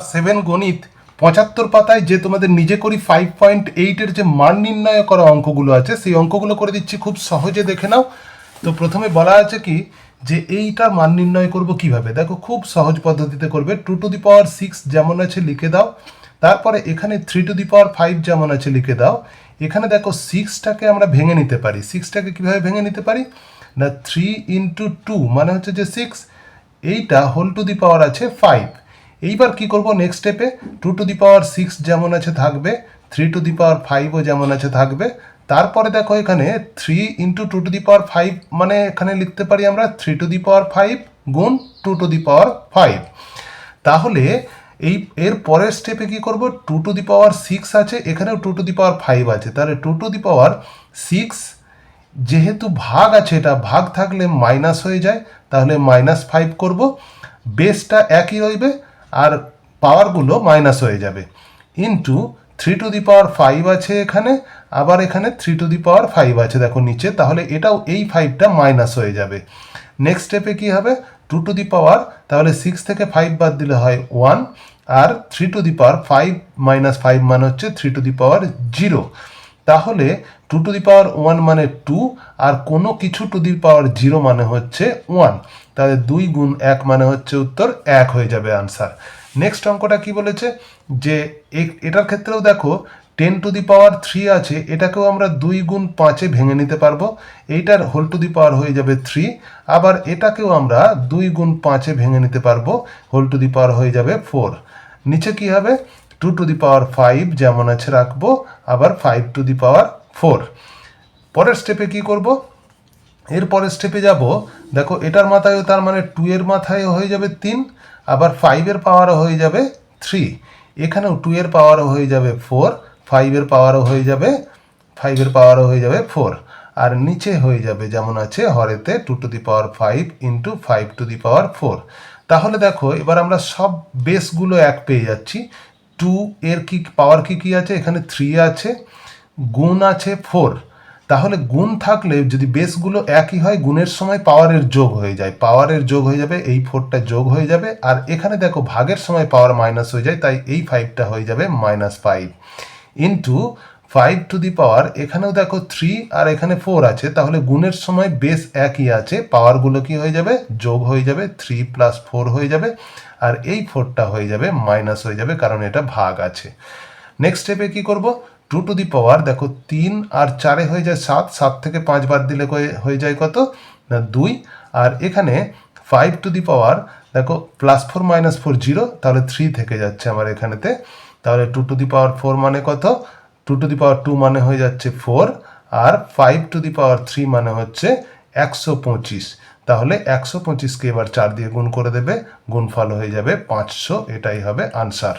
Seven গণিত পঁচাত্তর পাতায় যে তোমাদের নিজে করি ফাইভ পয়েন্ট এইটের যে মান নির্ণয় করা অঙ্কগুলো আছে, সেই অঙ্কগুলো করে দিচ্ছি, খুব সহজে দেখে নাও। তো প্রথমে বলা আছে কি যে এইটার মান নির্ণয় করব কীভাবে? দেখো, খুব সহজ পদ্ধতিতে করবে। Two to the power six যেমন আছে, লিখে দাও। তারপরে এখানে three to the power five যেমন আছে, লিখে দাও। এখানে দেখো সিক্সটাকে আমরা ভেঙে নিতে পারি। সিক্সটাকে কীভাবে ভেঙে নিতে পারি? না থ্রি ইন্টু টু মানে হচ্ছে যে সিক্স এইটা হোল টু দি পাওয়ার আছে ফাইভ এইবার কি করব নেক্সট স্টেপে two to the power six যেমন আছে থাকবে থ্রি টু দি পাওয়ার ফাইভও যেমন আছে থাকবে। তারপরে দেখো এখানে three into two to the power five মানে এখানে লিখতে পারি আমরা three to the power five গুণ two to the power five তাহলে এই, এর পরের স্টেপে কি করব? Two to the power six আছে, এখানেও two to the power five আছে। তাহলে two to the power six যেহেতু ভাগ আছে, এটা ভাগ থাকলে মাইনাস হয়ে যায়, তাহলে মাইনাস ফাইভ করব। বেসটা একই রইবে আর পাওয়ারগুলো মাইনাস হয়ে যাবে। Into three to the power five আছে এখানে, আবার এখানে three to the power five আছে। দেখো নিচে, তাহলে এটাও এই ফাইভটা মাইনাস হয়ে যাবে। নেক্সট স্টেপে কি হবে? টু টু দি পাওয়ার তাহলে সিক্স থেকে ফাইভ বাদ দিলে হয় one R three to the power five minus five মানে হচ্ছে three to the power zero তাহলে two to the power one মানে টু আর কোনো কিছু টু দি পাওয়ার জিরো মানে হচ্ছে ওয়ান তাহলে দুই গুণ এক মানে হচ্ছে উত্তর এক হয়ে যাবে আনসার নেক্সট অঙ্কটা কি বলেছে? যে এটার ক্ষেত্রেও দেখো ten to the power three আছে, এটাকেও আমরা দুই গুণ পাঁচে ভেঙে নিতে পারব। এইটার হোল টু দি পাওয়ার হয়ে যাবে থ্রি আবার এটাকেও আমরা দুই গুণ পাঁচে ভেঙে নিতে পারব হোল টু দি পাওয়ার হয়ে যাবে ফোর নিচে কি হবে? Two to the power five যেমন আছে রাখব, আবার five to the power four পরের স্টেপে কি করব? এর পরের স্টেপে যাব, দেখো এটার মাথায়ও তার মানে টু এর মাথায় হয়ে যাবে তিন, আবার ফাইভের পাওয়ারও হয়ে যাবে থ্রি এখানেও টু এর পাওয়ারও হয়ে যাবে ফোর ফাইভের পাওয়ারও হয়ে যাবে ফাইভের পাওয়ারও হয়ে যাবে ফোর আর নিচে হয়ে যাবে যেমন আছে, হরেতে two to the power five into five to the power four তাহলে দেখো, এবার আমরা সব বেসগুলো এক পেয়ে যাচ্ছি। টু এর কি পাওয়ার কি কি আছে? এখানে থ্রি আছে, গুণ আছে ফোর তাহলে গুণ থাকলে যদি বেসগুলো একই হয়, গুণের সময় পাওয়ারের যোগ হয়ে যায়। পাওয়ারের যোগ হয়ে যাবে, এই ফোরটা যোগ হয়ে যাবে। আর এখানে দেখো ভাগের সময় পাওয়ার মাইনাস হয়ে যায়, তাই এই ফাইভটা হয়ে যাবে minus five into five to the power এখানেও দেখো থ্রি আর এখানে ফোর আছে, তাহলে গুণের সময় বেস একই আছে পাওয়ারগুলো কি হয়ে যাবে? যোগ হয়ে যাবে থ্রি প্লাস ফোর হয়ে যাবে, আর এই ফোরটা হয়ে যাবে মাইনাস হয়ে যাবে, কারণ এটা ভাগ আছে। নেক্সট স্টেপে কি করব? টু টু দি পাওয়ার দেখো তিন আর চারে হয়ে যায় সাত সাত থেকে পাঁচ বার দিলে হয়ে যায় কত? না, দুই। আর এখানে ফাইভ টু দি পাওয়ার দেখো plus four minus four zero তাহলে থ্রি থেকে যাচ্ছে আমার এখানেতে। তাহলে two to the power four মানে কত? Two to the power two মানে হয়ে যাচ্ছে four R five to the power three মানে হচ্ছে একশো পঁচিশ। তাহলে একশো পঁচিশকে এবার চার দিয়ে গুণ করে দেবে, গুণফল হয়ে যাবে পাঁচশো, এটাই হবে আনসার